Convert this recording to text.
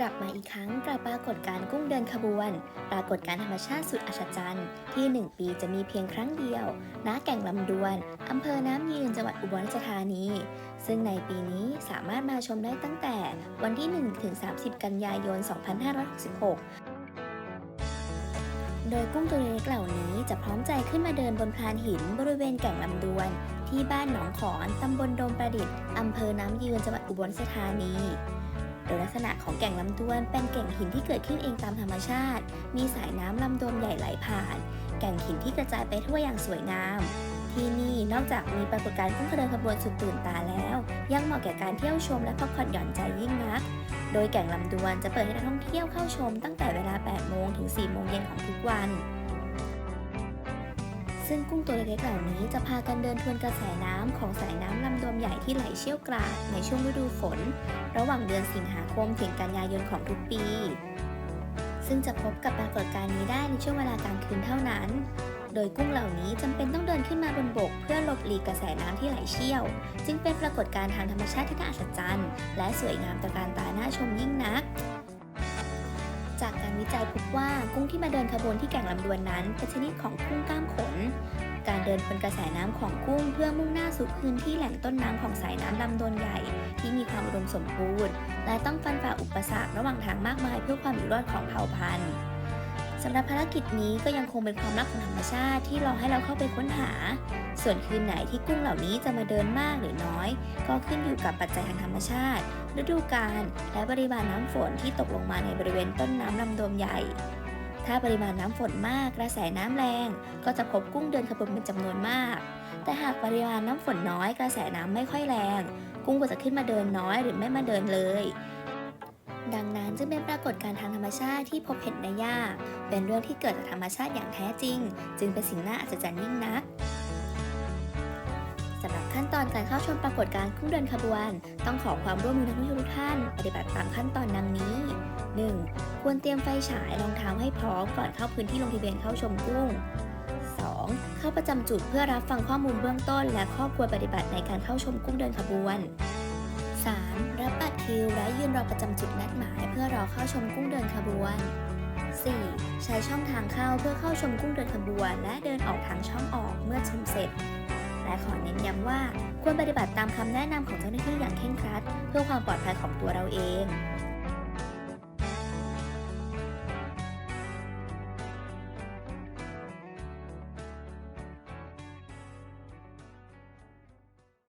กลับมาอีกครั้งกับปรากฏการ์กุ้งเดินขบวน ปรากฏการธรรมชาติสุดอัศจรรย์ ที่ 1 ปีจะมีเพียงครั้งเดียวณแก่งลำดวนอำเภอน้ำยืนจังหวัดอุบลราชธานี ซึ่งในปีนี้สามารถมาชมได้ตั้งแต่วันที่ 1-30 กันยายน 2566โดยกุ้งตัวเล็กเหล่านี้จะพร้อมใจขึ้นมาเดินบนพลานหินบริเวณแก่งลำดวน ที่บ้านหนองขอน ตำบลโดมประดิษฐ์ อำเภอน้ำยืนจังหวัดอุบลราชธานี โดยลักษณะของแก่งลำดวนเป็นแก่งหินที่เกิดขึ้นเองตามธรรมชาติ มีสายน้ำลำดวนใหญ่ไหลผ่าน แก่งหินที่กระจายไปทั่วอย่างสวยงาม ที่นี่นอกจากมีปรากฏการณ์กุ้งกระเดินขบวนสุดตื่นตาแล้ว ยังเหมาะแก่การเที่ยวชมและพักผ่อนหย่อนใจยิ่งนัก โดยแก่งลำดวนจะเปิดให้นักท่องเที่ยวเข้าชมตั้งแต่เวลา 8 โมงถึง 4 โมงเย็นของทุกวัน ซึ่งกุ้งตัวเล็กๆเหล่านี้จะพากันเดินทวนกระแสน้ำของสายน้ำลำดวนใหญ่ที่ไหลเชี่ยวกรากในช่วงฤดูฝน ระหว่างเดือนสิงหาคมถึงกันยายนของทุกปี ซึ่งจะพบกับปรากฏการณ์นี้ได้ในช่วงเวลากลางคืนเท่านั้น โดยกุ้งเหล่านี้จำเป็นต้องเดินขึ้นมาบนบก เพื่อหลบหลีกกระแสน้ำที่ไหลเชี่ยว จึงเป็นปรากฏการณ์ทางธรรมชาติที่น่าอัศจรรย์ และสวยงามตระการตาน่าชมยิ่งนักจากการวิจัยพบว่ากุ้งที่มาเดินขบวนที่แก่งลำดวนนั้นเป็นชนิดของกุ้งกล้ามขน เดินบนกระแสน้ำของกุ้งเพื่อมุ่งหน้าสู่พื้นที่แหล่งต้นน้ำของสายน้ำลำดวนใหญ่ ที่มีความอุดมสมบูรณ์ และต้องฟันฝ่าอุปสรรคระหว่างทางมากมาย เพื่อความอยู่รอดของเผ่าพันธุ์สำหรับภารกิจนี้ก็ยังคงเป็นความลับของธรรมชาติที่รอให้เราเข้าไปค้นหา ส่วนคืนไหนที่กุ้งเหล่านี้จะมาเดินมากหรือน้อย ก็ขึ้นอยู่กับปัจจัยทางธรรมชาติ ฤดูกาลและปริมาณน้ำฝนที่ตกลงมาในบริเวณต้นน้ำลำดวนใหญ่ ถ้าปริมาณน้ำฝนมากกระแสน้ำแรง ก็จะพบกุ้งเดินขบวนเป็นจำนวนมาก แต่หากปริมาณน้ำฝนน้อยกระแสน้ำไม่ค่อยแรง กุ้งก็จะขึ้นมาเดินน้อยหรือไม่มาเดินเลย ดังนั้นจึงเป็นปรากฏการณ์ทางธรรมชาติที่พบเห็นได้ยาก เป็นเรื่องที่เกิดจากธรรมชาติอย่างแท้จริง จึงเป็นสิ่งน่าอัศจรรย์ยิ่งนักสำหรับขั้นตอนการเข้าชมปรากฏการณ์กุ้งเดินขบวน ต้องขอความร่วมมือนักท่องเที่ยวทุกท่าน ปฏิบัติตามขั้นตอนดังนี้ 1. ควรเตรียมไฟฉายรองเท้าให้พร้อมก่อนเข้าพื้นที่ลงทะเบียนเข้าชมกุ้ง 2. เข้าประจำจุดเพื่อรับฟังข้อมูลเบื้องต้น และข้อควรปฏิบัติในการเข้าชมกุ้งเดินขบวน 3. รับบัตรคิวและยืนรอประจำจุดนัดหมายเพื่อรอเข้าชมกุ้งเดินขบวน 4. ใช้ช่องทางเข้าเพื่อเข้าชมกุ้งเดินขบวน และเดินออกทางช่องออกเมื่อชมเสร็จ และขอเน้นย้ำว่าควรปฏิบัติตามคำแนะนำของเจ้าหน้าที่อย่างเคร่งครัด เพื่อความปลอดภัยของตัวเราเอง